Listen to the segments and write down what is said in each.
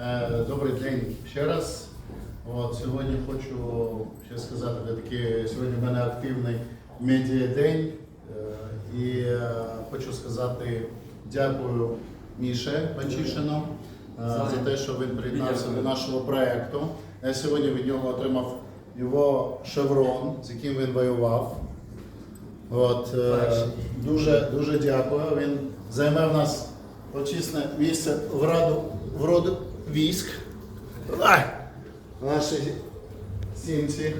Е, Добрий день ще раз. От, сьогодні хочу ще сказати, де такий сьогодні в мене активний медіадень. Е, І е, хочу сказати дякую Міше Панчишину за те, що він приєднався до нашого проєкту. Я сьогодні від нього отримав його шеврон, з яким він воював. От, дуже, дуже дякую. Він займе в нас почесне місце в раду, в роду військ. Ай! В сімці.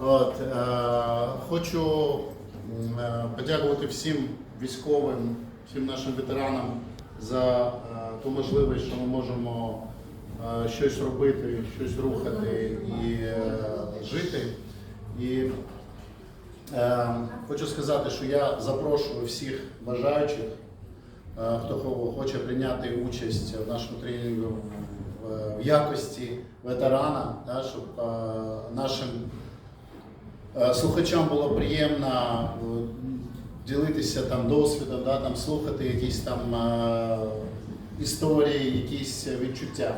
От, е, хочу е, подякувати всім військовим, всім нашим ветеранам за е, ту можливість, що ми можемо е, щось робити, щось рухати і е, жити. І Е, Хочу сказати, що я запрошую всіх бажаючих, хто хоче прийняти участь в нашому тренінгу в- якості ветерана, щоб е, нашим е, слухачам було приємно е, ділитися там досвідом, там, слухати якісь там е, історії, якісь відчуття.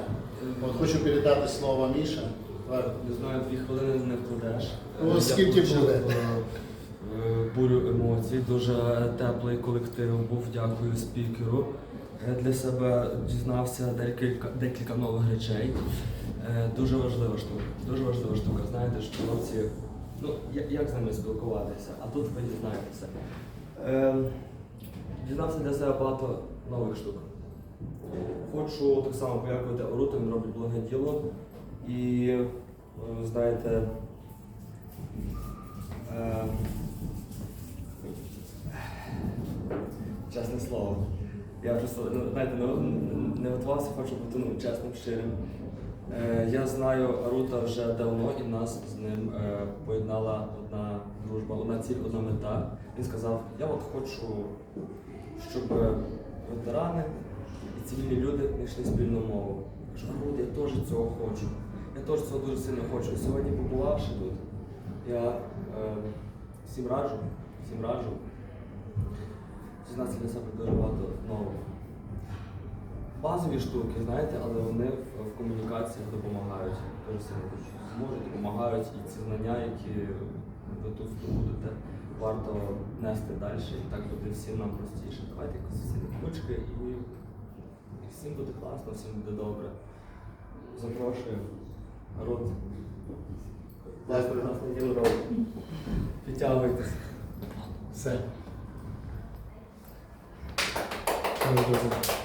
От хочу передати слово Міша. Не знаю, дві хвилини не вкладеш. Ну, скільки буде? Е, Бурю емоцій, дуже теплий колектив був, дякую спікеру. Е, Для себе дізнався декілька, декілька нових речей. Е, Дуже важлива штука. Дуже важлива штука. Знаєте, що хлопці, ну як з ними спілкуватися, а тут ви дізнаєтеся. Дізнався для себе багато нових штук. Хочу так само подякувати Оруту, він робить благе діло. І знаєте, е, чесне слово. Я просто ну, знаєте, не, не готувався, хочу бути ну, чесним, щирим. Е, я знаю Арута вже давно і нас з ним е, поєднала одна дружба, одна ціль, одна мета. Він сказав, я от хочу, щоб ветерани і цивільні люди знайшли спільну мову. Я кажу, Арут, я теж цього хочу. Я теж цього дуже сильно хочу. Сьогодні, побувавши тут, я е, всім раджу, всім раджу дізнатися для себе дуже багато нового. Базові штуки, знаєте, але вони в, комунікаціях допомагають. Дуже сильно зможуть, допомагають і ці знання, які ви тут здобудете, варто нести далі, і так буде всім нам простіше. Давайте якось всі кучки і, і всім буде класно, всім буде добре. Запрошую. Народ. Дякую. Нас на робить. Підтягуйтесь. Все. Дуже добре.